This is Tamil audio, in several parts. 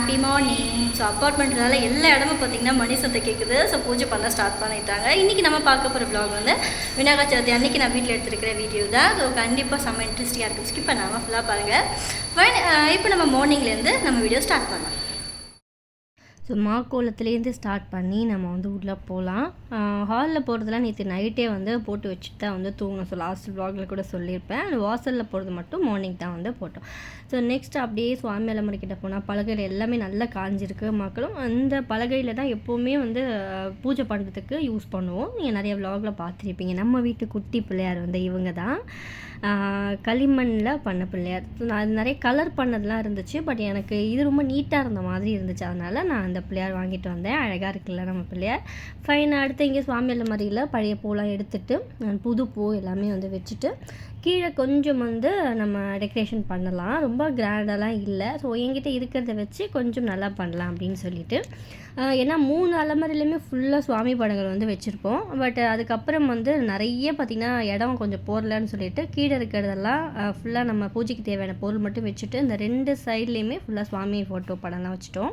ஹாப்பி மார்னிங் ஸோ அப்பார்ட்மெண்ட்னால எல்லா இடமும் பார்த்தீங்கன்னா மணி சத்தம் கேட்குது ஸோ பூஜை பண்ண ஸ்டார்ட் பண்ணிட்டாங்க. இன்றைக்கி நம்ம பார்க்க போகிற ப்ளாக் வந்து விநாயகர் சதுர்த்தி. அன்றைக்கி நான் வீட்டில் எடுத்துருக்கிற வீடியோ தான். ஸோ கண்டிப்பாக செம்ம இன்ட்ரெஸ்டிங்காக இருக்கும். ஸ்கிப் பண்ணாமல் ஃபுல்லாக பாருங்கள் இப்போ நம்ம மார்னிங்லேருந்து நம்ம வீடியோ ஸ்டார்ட் பண்ணலாம். ஸோ மாக்கோலத்துலேருந்து ஸ்டார்ட் பண்ணி நம்ம வந்து உள்ளே போகலாம் ஹாலில் போகிறதுலாம் நேற்று நைட்டே வந்து போட்டு வச்சுட்டு தான் வந்து தூங்கணும். ஸோ லாஸ்ட் வ்ளாகில் கூட சொல்லியிருப்பேன். அந்த வாசலில் போகிறது மட்டும் மார்னிங் தான் வந்து போட்டோம். ஸோ நெக்ஸ்ட் அப்படியே சுவாமி கிட்ட போனால் பலகையில் எல்லாமே நல்லா காஞ்சிருக்கு மக்களும். அந்த பலகையில் தான் எப்போவுமே வந்து பூஜை பண்ணுறதுக்கு யூஸ் பண்ணுவோம். நீங்கள் நிறைய வ்ளாகில் பார்த்துருப்பீங்க. நம்ம வீட்டு குட்டி பிள்ளையார் வந்து இவங்க தான். களிமண்ணில் பண்ண பிள்ளையார் நான் அது நிறைய கலர் பண்ணதெல்லாம் இருந்துச்சு பட் எனக்கு இது ரொம்ப நீட்டாக இருந்த மாதிரி இருந்துச்சு. அதனால் நான் அந்த பிள்ளையார் வாங்கிட்டு வந்தேன். அழகாக இருக்குல்ல நம்ம பிள்ளையார். ஃபைன் அடுத்து இங்கே சுவாமி மாதிரியில் பழைய பூலாம் எடுத்துட்டு புது பூ எல்லாமே வந்து வச்சுட்டு கீழே கொஞ்சம் வந்து நம்ம டெக்கரேஷன் பண்ணலாம். ரொம்ப கிராண்டெல்லாம் இல்லை. ஸோ என்கிட்ட இருக்கிறத வச்சு கொஞ்சம் நல்லா பண்ணலாம் அப்படின்னு சொல்லிட்டு ஏன்னா மூணு அலமாரிலையுமே ஃபுல்லாக சுவாமி படங்கள் வந்து வச்சுருப்போம். பட் அதுக்கப்புறம் வந்து நிறைய பார்த்திங்கன்னா இடம் கொஞ்சம் போடலன்னு சொல்லிட்டு கீழே இருக்கிறதெல்லாம் ஃபுல்லாக நம்ம பூஜைக்கு தேவையான பொருள் மட்டும் வச்சுட்டு இந்த ரெண்டு சைட்லேயுமே ஃபுல்லாக சுவாமி ஃபோட்டோ படம்லாம் வச்சுட்டோம்.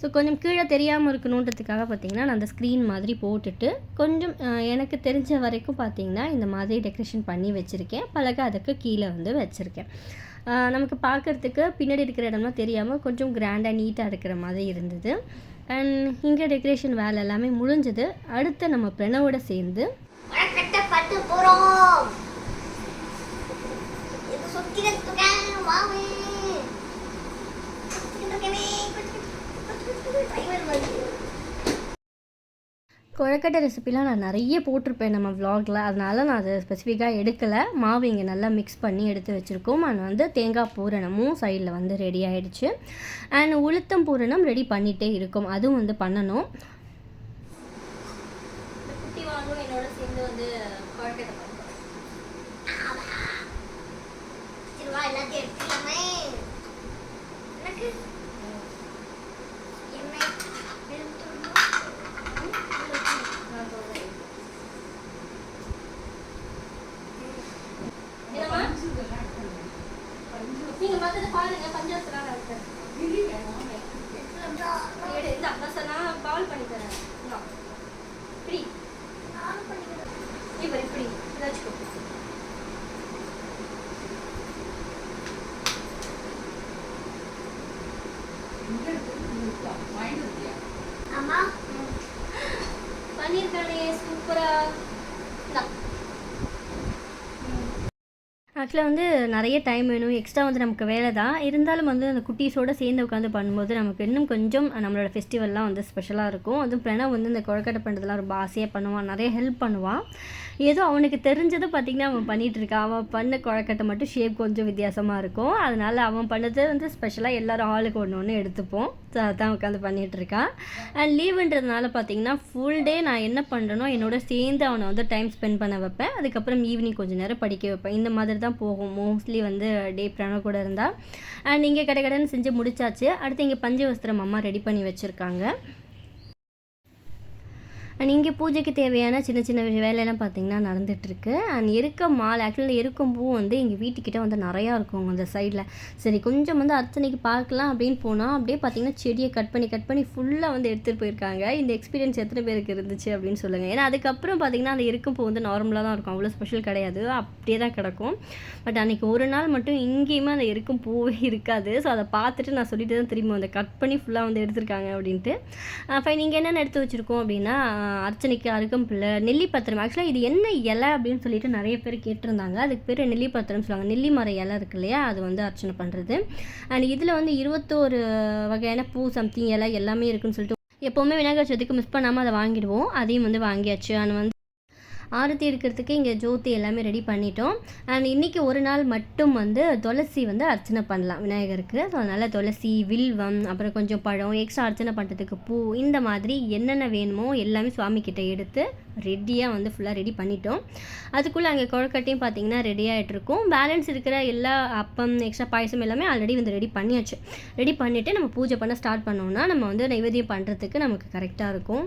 ஸோ கொஞ்சம் கீழே தெரியாமல் இருக்கணுன்றதுக்காக பார்த்தீங்கன்னா நான் அந்த ஸ்க்ரீன் மாதிரி போட்டுட்டு கொஞ்சம் எனக்கு தெரிஞ்ச வரைக்கும் பார்த்தீங்கன்னா இந்த மாதிரி டெக்கரேஷன் பண்ணி வச்சுருக்கேன். பழக அதுக்கு கீழே வந்து வச்சுருக்கேன். நமக்கு பார்க்குறதுக்கு பின்னாடி இருக்கிற இடம்லாம் தெரியாமல் கொஞ்சம் கிராண்டாக நீட்டாக இருக்கிற மாதிரி இருந்தது. அண்ட் இங்கே டெக்கரேஷன் வேலை எல்லாமே முடிஞ்சது. அடுத்து நம்ம பிரணவோட சேர்ந்து போகிறோம் கொழக்கட்டை ரெசிபிலாம் நான் நிறைய போட்டிருப்பேன் நம்ம வ்ளாகில் அதனால் நான் அதை ஸ்பெசிஃபிக்காக எடுக்கலை. மாவு இங்கே நல்லா மிக்ஸ் பண்ணி எடுத்து வச்சுருக்கோம். அண்ட் வந்து தேங்காய் பூரணமும் சைடில் வந்து ரெடி ஆகிடுச்சு அண்ட் உளுத்தம் பூரணம் ரெடி பண்ணிகிட்டே இருக்கும். அதுவும் வந்து பண்ணணும். குட்டி வாங்கும் என்னோட சேர்ந்து வந்து குழக்கட்டை சரி வா எல்லாத்தையும் எடுத்துக்கலாமே எனக்கு எண்ணெய் எடுத்துடணும். என்னம்மா நீங்கள் பார்த்துட்டு பாருங்க பஞ்சாசலாம் இருக்கு எடு இந்த அப்பா நான் பால் பண்ணி தரேன் இந்தா. இப்படி ஆன் பண்ணிக்கிறேன். இப்படி இப்படி இதை வச்சுக்கோ ஆமா பண்ணியிருக்கானே சூப்பரா இந்தா. ஆக்சுவலாக வந்து நிறைய டைம் வேணும் எக்ஸ்ட்ரா வந்து நமக்கு வேலை தான். இருந்தாலும் வந்து அந்த குட்டீஸோடு சேர்ந்து உட்காந்து பண்ணும்போது நமக்கு இன்னும் கொஞ்சம் நம்மளோட ஃபெஸ்டிவல்லாம் வந்து ஸ்பெஷலாக இருக்கும். அதுவும் பிரணவ் வந்து இந்த கொழக்கட்டை பண்ணுறதுலாம் ரொம்ப ஆசையாக பண்ணுவான் நிறைய ஹெல்ப் பண்ணுவான். ஏதோ அவனுக்கு தெரிஞ்சதை பார்த்திங்கன்னா அவன் பண்ணிகிட்டு இருக்கான். அவன் பண்ண கொழக்கட்டை மட்டும் ஷேப் கொஞ்சம் வித்தியாசமாக இருக்கும். அதனால் அவன் பண்ணது வந்து ஸ்பெஷலாக எல்லாரும் ஆளுக்கு ஒன்று ஒன்று எடுத்துப்போம். ஸோ அதான் உட்காந்து பண்ணிகிட்டு இருக்கான். அண்ட் லீவுன்றதுனால பார்த்தீங்கன்னா ஃபுல் டே நான் என்ன பண்ணுறேனோ என்னோட சேர்ந்து அவனை வந்து டைம் ஸ்பெண்ட் பண்ண வைப்பேன். அதுக்கப்புறம் ஈவினிங் கொஞ்சம் நேரம் படிக்க வைப்பேன். இந்த மாதிரி தான் போகும். மோஸ்ட்லி வந்து டே பிரணவ் கூட இருந்தால் அண்ட் இங்கே கடை கடைன்னு செஞ்சு முடிச்சாச்சு. அடுத்து இங்கே பஞ்சவஸ்திரம் அம்மா ரெடி பண்ணி வச்சுருக்காங்க. அண்ட் இங்கே பூஜைக்கு தேவையான சின்ன சின்ன வேலையெல்லாம் பார்த்தீங்கன்னா நடந்துகிட்ருக்கு அண்ட் எருக்க மால் ஆக்சுவலி எருக்கம் பூ வந்து எங்கள் வீட்டுக்கிட்ட வந்து நிறையா இருக்கும் அந்த சைடில் சரி கொஞ்சம் வந்து அர்ச்சனைக்கு பார்க்கலாம் அப்படின்னு போனால் அப்படியே பார்த்திங்கன்னா செடியை கட் பண்ணி கட் பண்ணி ஃபுல்லாக வந்து எடுத்துகிட்டு போயிருக்காங்க. இந்த எக்ஸ்பீரியன்ஸ் எத்தனை பேருக்கு இருந்துச்சு அப்படின்னு சொல்லுங்கள் ஏன்னா அதுக்கப்புறம் பார்த்தீங்கன்னா அந்த இருக்கும் பூ வந்து நார்மலாக தான் இருக்கும். அவ்வளோ ஸ்பெஷல் கிடையாது. அப்படியே தான் கிடக்கும். பட் அன்றைக்கி ஒரு நாள் மட்டும் எங்கேயுமே அந்த இருக்கும் பூவே இருக்காது. ஸோ அதை பார்த்துட்டு நான் சொல்லிட்டு தான் திரும்பி அந்த கட் பண்ணி ஃபுல்லாக வந்து எடுத்திருக்காங்க அப்படின்ட்டு. ஃபைன் நீங்கள் என்னென்ன எடுத்து வச்சுருக்கோம் அப்படின்னா அர்ச்சனைக்கு அருகம்பிள்ளை நெல்லி பத்திரம் ஆக்சுவலாக இது என்ன இலை அப்படின்னு சொல்லிட்டு நிறைய பேர் கேட்டிருந்தாங்க. அதுக்கு பேர் நெல்லி பத்திரம் சொல்லுவாங்க. நெல்லி மர இலை இருக்கு இல்லையா? அது வந்து அர்ச்சனை பண்ணுறது அண்ட் இதில் வந்து இருபத்தோரு வகையான பூ சம்திங் இலை எல்லாமே இருக்குன்னு சொல்லிட்டு எப்போவுமே விநாயகர் சதுர்த்திக்கு மிஸ் பண்ணாமல் அதை வாங்கிடுவோம். அதையும் வந்து வாங்கியாச்சு. அண்ட் வந்து ஆரத்தி எடுக்கிறதுக்கு இங்கே ஜோதி எல்லாமே ரெடி பண்ணிட்டோம். அண்ட் இன்றைக்கி ஒரு நாள் மட்டும் வந்து துளசி வந்து அர்ச்சனை பண்ணலாம் விநாயகருக்கு. ஸோ அதனால் துளசி வில்வம் அப்புறம் கொஞ்சம் பழம் எக்ஸ்ட்ரா அர்ச்சனை பண்ணுறதுக்கு பூ இந்த மாதிரி என்னென்ன வேணுமோ எல்லாமே சுவாமி கிட்ட எடுத்து ரெடியாக வந்து ஃபுல்லாக ரெடி பண்ணிட்டோம். அதுக்குள்ளே அங்கே குழக்கட்டையும் பார்த்தீங்கன்னா ரெடி ஆகிட்ருக்கும் பேலன்ஸ் இருக்கிற எல்லா அப்பம் எக்ஸ்ட்ரா பாயசம் எல்லாமே ஆல்ரெடி வந்து ரெடி பண்ணியாச்சு. ரெடி பண்ணிவிட்டு நம்ம பூஜை பண்ண ஸ்டார்ட் பண்ணோம்னா நம்ம வந்து நைவேத்தியம் பண்ணுறதுக்கு நமக்கு கரெக்டாக இருக்கும்.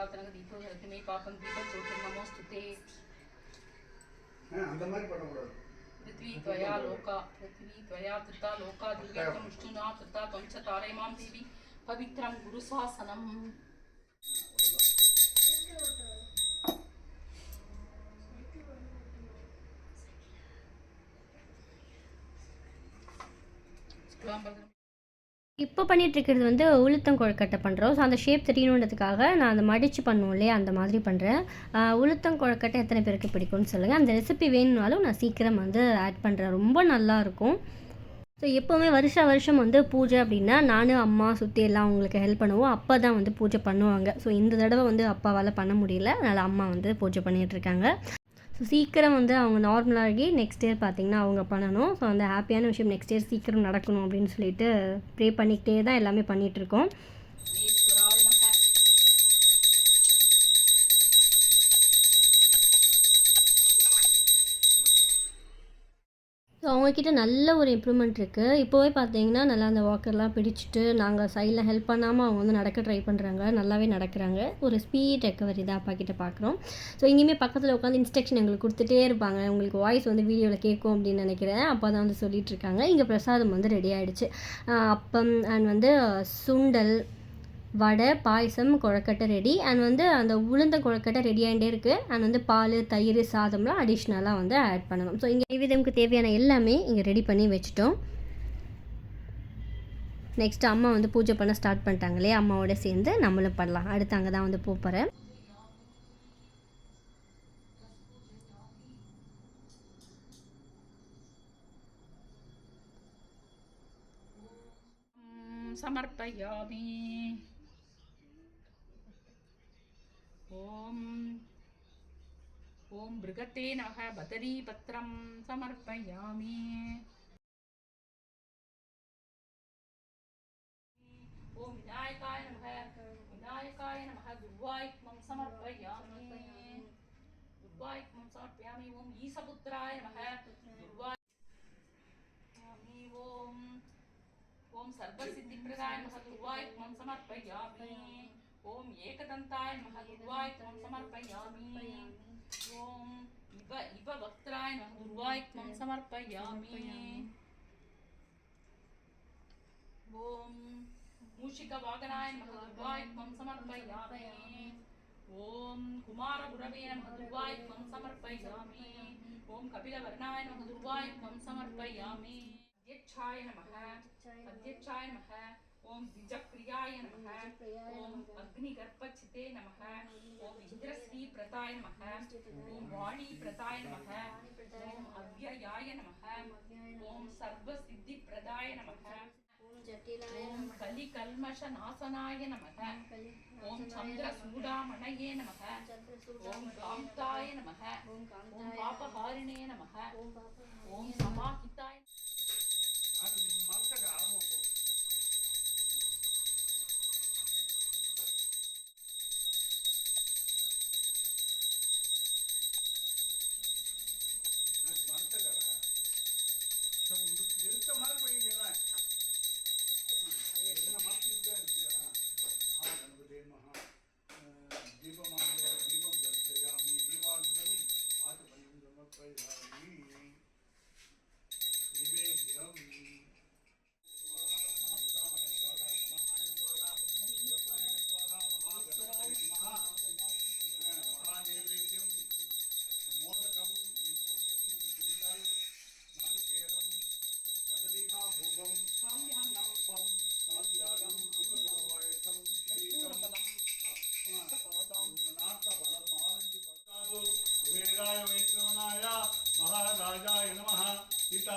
కృతరాత్రంగా దీపం జరుగుతుంది మీ పాపం దీపం చూడండి నమోస్తుతే అంత మరి పడకూడదు పృథ్వీ త్వయా లోక పృథ్వీ త్వయా తృతా లోకా దివ్యత్వం విష్ణునా తృతా త్వంచ తారయమాం దేవి పవిత్రం గురుశాసనం இப்போ பண்ணிகிட்ருக்கிறது வந்து உளுத்தம் கொழுக்கட்டை பண்ணுறோம் ஸோ அந்த ஷேப் தெரியணுன்றதுக்காக நான் அந்த மடித்து பண்ணுவோம் இல்லையா அந்த மாதிரி பண்ணுறேன் உளுத்தம் கொழுக்கட்டை எத்தனை பேருக்கு பிடிக்கும்னு சொல்லுங்கள் அந்த ரெசிபி வேணும்னாலும் நான் சீக்கிரம் வந்து ஆட் பண்ணுறேன் ரொம்ப நல்லாயிருக்கும் ஸோ எப்போவுமே வருஷா வருஷம் வந்து பூஜை அப்படின்னா நானும் அம்மா சுற்றி எல்லாம் அவங்களுக்கு ஹெல்ப் பண்ணுவோம். அப்பா தான் வந்து பூஜை பண்ணுவாங்க. ஸோ இந்த தடவை வந்து அப்பாவால் பண்ண முடியல. அதனால் அம்மா வந்து பூஜை பண்ணிகிட்ருக்காங்க ஸோ சீக்கிரம் வந்து அவங்க நார்மலாகி நெக்ஸ்ட் இயர் பார்த்திங்கன்னா அவங்க பண்ணணும். ஸோ அந்த ஹாப்பியான விஷயம் நெக்ஸ்ட் இயர் சீக்கிரம் நடக்கணும் அப்படின்னு சொல்லிட்டு ப்ரே பண்ணிக்கிட்டே தான் எல்லாமே பண்ணிகிட்ருக்கோம் அவங்கக்கிட்ட நல்ல ஒரு இம்ப்ரூவ்மெண்ட் இருக்குது இப்போவே பார்த்தீங்கன்னா நல்லா அந்த வாக்கர்லாம் பிடிச்சிட்டு நாங்கள் சைடில் ஹெல்ப் பண்ணாமல் அவங்க வந்து நடக்க ட்ரை பண்ணுறாங்க நல்லாவே நடக்கிறாங்க. ஒரு ஸ்பீட் ரெக்கவரி தான் அப்பா கிட்ட பார்க்குறோம் ஸோ இங்கேயுமே பக்கத்தில் உட்காந்து இன்ஸ்ட்ரக்ஷன் எங்களுக்கு கொடுத்துட்டே இருப்பாங்க. உங்களுக்கு வாய்ஸ் வந்து வீடியோவில் கேட்கும் அப்படின்னு நினைக்கிறேன். அப்போ தான் வந்து சொல்லிட்டு இருக்காங்க. இங்கே பிரசாதம் வந்து ரெடி ஆகிடுச்சு அப்பம் அண்ட் வந்து சுண்டல் வடை பாயசம் கொழக்கட்டை ரெடி அண்ட் வந்து அந்த உளுந்த கொழக்கட்டை ரெடி ஆகிட்டே இருக்குது அண்ட் வந்து பால் தயிர் சாதம்லாம் அடிஷ்னலாக வந்து ஆட் பண்ணணும். ஸோ இங்கே விதமுக்கு தேவையான எல்லாமே இங்கே ரெடி பண்ணி வச்சுட்டோம். நெக்ஸ்ட் அம்மா வந்து பூஜை பண்ண ஸ்டார்ட் பண்ணிட்டாங்க அம்மாவோட சேர்ந்து நம்மளும் பண்ணலாம். அடுத்து அங்கே தான் வந்து போகிறேன் சமர்ப்பயாமி. ॐ ॐ बृहते नमः बदरीपत्रं समर्पयामि। विनायकाय नमः विनायकाय नमः समर्पयामि। दुर्वायुक्मं समर्पयामि, ॐ ईशपुत्राय नमः दुर्वायुक्मि ॐ नमः समर्पयामि। ஓம் ஏகதந்தாய நம குருவாய் துவம் சமர்ப்பயாமி. ஓம் இவ இவ வக்திராய நம குருவாய் துவம் சமர்ப்பயாமி. ஓம் மூஷிக வாகனாய நம குருவாய் துவம் சமர்ப்பயாமி. ஓம் குமார குரவே நம குருவாய் துவம் சமர்ப்பயாமி. ஓம் கபில வர்ணாய நம துவம் சமர்ப்பயாமி. அத்தியட்சாய நம அத்தியட்சாய நம ஓம் திஜப்பிரியாய நம नमः ॐ द्विजप्रियाय नमः ॐ अग्निगर्भचिते नमः ॐ इन्द्रश्रीप्रताय नमः ॐ वाणीप्रताय नमः ॐ अव्ययाय नमः ॐ सर्वसिद्धिप्रदाय नमः ॐ कलिकल्मषनाशनाय नमः ॐ चन्द्रसूडामणये नमः ॐ कान्ताय नमः ॐ पापहारिणे नमः ॐ समाहिताय నాకు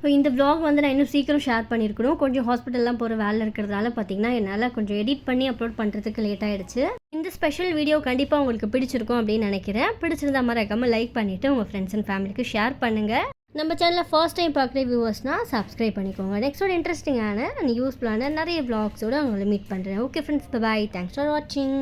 ஸோ இந்த வ்ளாக் வந்து நான் இன்னும் சீக்கிரம் ஷேர் பண்ணியிருக்கணும் கொஞ்சம் ஹாஸ்பிட்டல்லாம் போகிற வேலை இருக்கிறதுனால பார்த்தீங்கன்னா என்னால் கொஞ்சம் எடிட் பண்ணி அப்லோட் பண்ணுறதுக்கு லேட் இந்த ஸ்பெஷல் வீடியோ கண்டிப்பாக உங்களுக்கு பிடிச்சிருக்கும் அப்படின்னு நினைக்கிறேன். பிடிச்சிருந்தா மறக்காமல் லைக் பண்ணிவிட்டு உங்கள் ஃப்ரெண்ட்ஸ் அண்ட் ஃபேமிலிக்கு ஷேர் பண்ணுங்கள் நம்ம சேனலில் ஃபர்ஸ்ட் டைம் பார்க்குற வியூவர்ஸ்னால் சப்ஸ்கிரைப் பண்ணிக்கோங்க. நெக்ஸ்ட் ஒரு இன்ட்ரெஸ்டிங்கான அண்ட் யூஸ்ஃபுல்லான நிறைய vlogsோட உங்களை மீட் பண்ணுறேன் okay friends bye thanks for வாட்சிங்